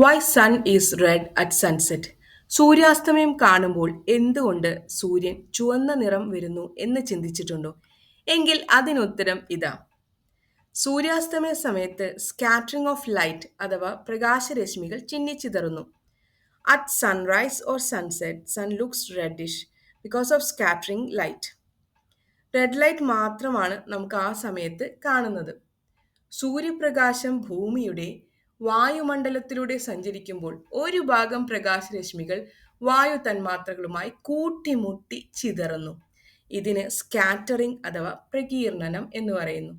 Why sun is red at sunset സൂര്യാസ്തമയം കാണുമ്പോൾ എന്തുകൊണ്ട് സൂര്യൻ ചുവന്ന നിറം വരുന്നു എന്ന് ചിന്തിച്ചിട്ടുണ്ടോ? എങ്കിൽ അതിനുത്തരം ഇതാ. സൂര്യാസ്തമയ സമയത്ത് സ്കാറ്ററിംഗ് ഓഫ് ലൈറ്റ് അഥവാ പ്രകാശരശ്മികൾ ചിന്നിച്ചിതറുന്നു at sunrise or sunset sun looks reddish because of scattering light red light മാത്രമാണ് നമുക്ക് ആ സമയത്ത് കാണുന്നത്. സൂര്യപ്രകാശം ഭൂമിയുടെ വായുമണ്ഡലത്തിലൂടെ സഞ്ചരിക്കുമ്പോൾ ഒരു ഭാഗം പ്രകാശരശ്മികൾ വായു തന്മാത്രകളുമായി കൂട്ടിമുട്ടി ചിതറുന്നു. ഇതിന് സ്കാറ്ററിംഗ് അഥവാ പ്രകീർണനം എന്ന് പറയുന്നു.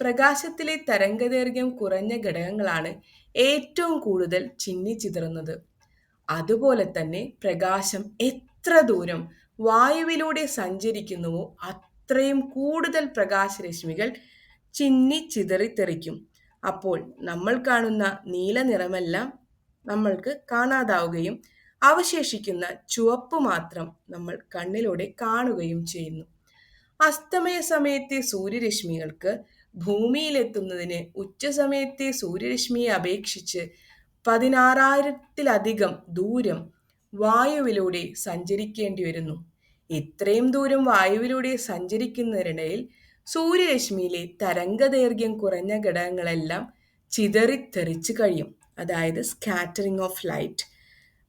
പ്രകാശത്തിലെ തരംഗദൈർഘ്യം കുറഞ്ഞ ഘടകങ്ങളാണ് ഏറ്റവും കൂടുതൽ ചിന്നി ചിതറുന്നത്. അതുപോലെ തന്നെ പ്രകാശം എത്ര ദൂരം വായുവിലൂടെ സഞ്ചരിക്കുന്നുവോ അത്രയും കൂടുതൽ പ്രകാശരശ്മികൾ ചിന്നി ചിതറിത്തെറിക്കും. അപ്പോൾ നമ്മൾ കാണുന്ന നീല നിറമെല്ലാം നമ്മൾക്ക് കാണാതാവുകയും അവശേഷിക്കുന്ന ചുവപ്പ് മാത്രം നമ്മൾ കണ്ണിലൂടെ കാണുകയും ചെയ്യുന്നു. അസ്തമയ സമയത്തെ സൂര്യരശ്മികൾക്ക് ഭൂമിയിലെത്തുന്നതിന് ഉച്ചസമയത്തെ സൂര്യരശ്മിയെ അപേക്ഷിച്ച് പതിനാറായിരത്തിലധികം ദൂരം വായുവിലൂടെ സഞ്ചരിക്കേണ്ടി വരുന്നു. ഇത്രയും ദൂരം വായുവിലൂടെ സഞ്ചരിക്കുന്നതിനിടയിൽ സൂര്യരശ്മിയിലെ തരംഗദൈർഘ്യം കുറഞ്ഞ ഘടകങ്ങളെല്ലാം ചിതറിത്തെറിച്ച് കഴിയും. അതായത് സ്കാറ്ററിങ് ഓഫ് ലൈറ്റ്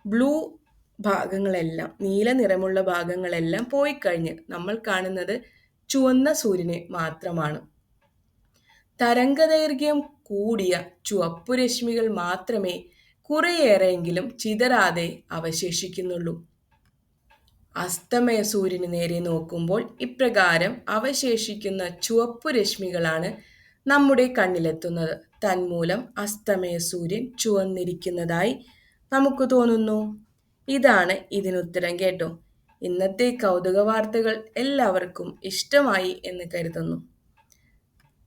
ബ്ലൂ ഭാഗങ്ങളെല്ലാം നീല നിറമുള്ള ഭാഗങ്ങളെല്ലാം പോയി കഴിഞ്ഞ് നമ്മൾ കാണുന്നത് ചുവന്ന സൂര്യനെ മാത്രമാണ്. തരംഗദൈർഘ്യം കൂടിയ ചുവപ്പു രശ്മികൾ മാത്രമേ കുറേയേറെയെങ്കിലും ചിതറാതെ അവശേഷിക്കുന്നുള്ളൂ. അസ്തമയ സൂര്യന് നേരെ നോക്കുമ്പോൾ ഇപ്രകാരം അവശേഷിക്കുന്ന ചുവപ്പു രശ്മികളാണ് നമ്മുടെ കണ്ണിലെത്തുന്നത്. തന്മൂലം അസ്തമയ സൂര്യൻ ചുവന്നിരിക്കുന്നതായി നമുക്ക് തോന്നുന്നു. ഇതാണ് ഇതിനുത്തരം കേട്ടോ. ഇന്നത്തെ കൗതുക വാർത്തകൾ എല്ലാവർക്കും ഇഷ്ടമായി എന്ന് കരുതുന്നു.